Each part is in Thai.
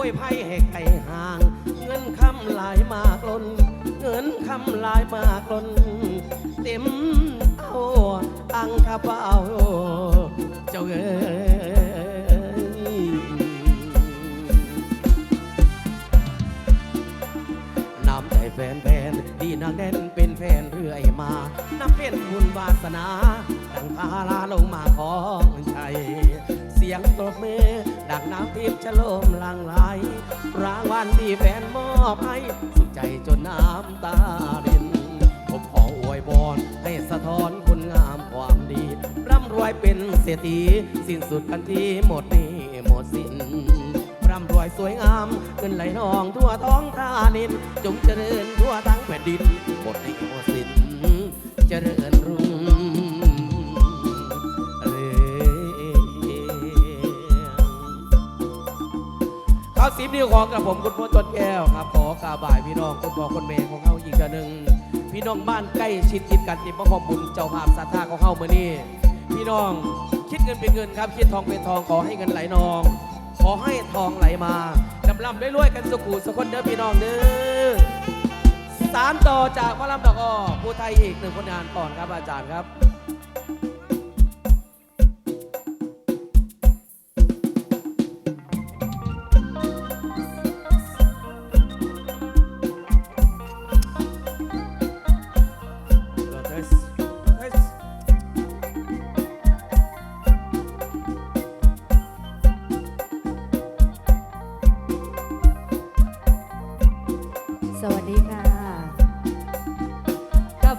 วยไพ่ให้ไก่ห่าง เงินคำหลายมากล้น เงินคำหลายมากล้น เต็มเอาอังกระเป๋าเจ้าเอ๋ยน้ำใจแฟนแฟนที่นักแน่นเป็นแฟนเรื่อยมา นับเป็นบุญวาสนา ดังพาลาลงมาของใจ ยงตบมือดังน้ำทิพย์ชะโลมหลังไหลรางวัลที่แฟนมอบให้สุขใจจนน้ำตารินผมขออวยพรให้สะท้อนคุณงามความดี ร่ำรวยเป็นเศรษฐีสิ้นสุดกันที่หมดนี้หมดสินร่ำรวยสวยงามเงินไหลนองทั่วท้องทานิน จงเจริญทั่วทั้งแผ่นดินหมดในหมดสิ้นเจริญรุ่ง สิบนิ้วของกับผมคุณพ่อต้นแก้วครับ ขอกราบบ่ายพี่น้องคุณพ่อคุณแม่ของเขาอีกหนึ่งพี่น้องบ้านใกล้ชิดคิดกันติดประคองบุญเจ้าภาพศรัทธาของเขาเมื่อนี้พี่น้องคิดเงินเป็นเงินครับ คิดทองเป็นทองขอให้เงินไหลนอง ขอให้ทองไหลมาลำลำได้รวยๆกันสุขุสุขคนเด้อพี่น้องเด้อสารต่อจากพระลำดอกอ้อผู้ไทยอีกหนึ่งผลงานก่อนครับอาจารย์ครับ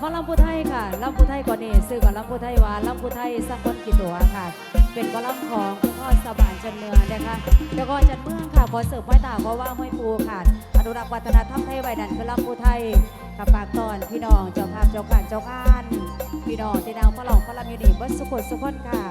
กับพ่อลำพูไทยค่ะลำพูไทยก่อนนี่ซื้อก่อนลำพูไทยวานลำพูไทยสักคนกี่ตัวค่ะ เป็นกอลัมน์ของคุณพ่อสบานจันเมืองนะคะแล้วก็จันเมืองค่ะขอเสิร์ฟไม้ตาเพราะว่าห้อยปูค่ะ อนุรักษ์วัฒนธรรมไทยไว้ดันคือลำพูไทยกับปากตอนพี่น้องเจ้าภาพเจ้าการเจ้าการพี่น้องที่นางพ่อหลองพ่อลำยูนิเบิร์สุขสุขคนค่ะ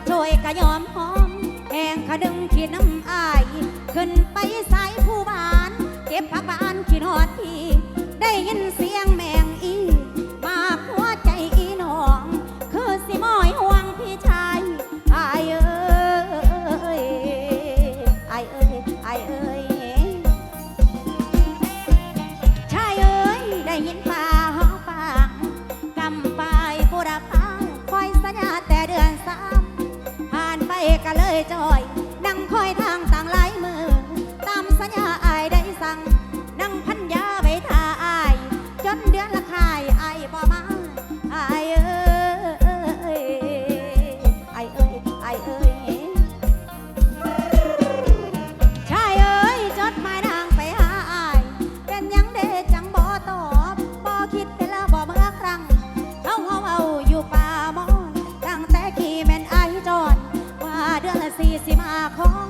ลมพัดโชยกะยอมหอมแหงขะดึงขีดน้ำอาย ขึ้นไปสายผู้บาน เก็บผักบานขีดหอดพี่ ได้ยินเสียงแมง จอ ว่อสี่สิมาของ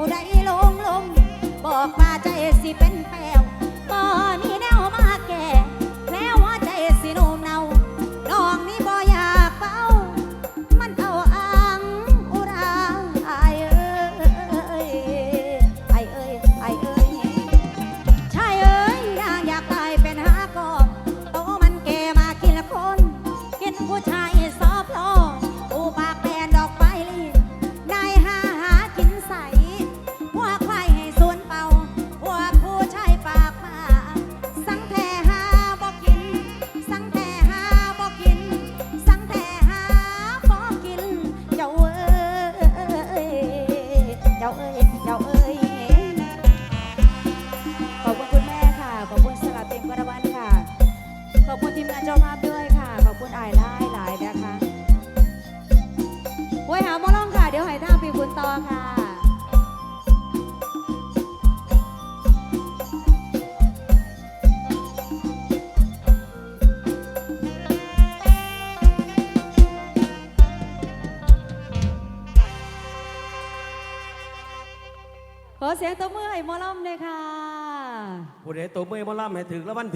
ผู้ใดลงลง บอกมาใจสิเป็นแป้วบ่มี ขอเสียงตบมือให้มอลำเลยค่ะ ผู้ใดตัวเมื่อยมอล่ำให้ถึงแล้ววัน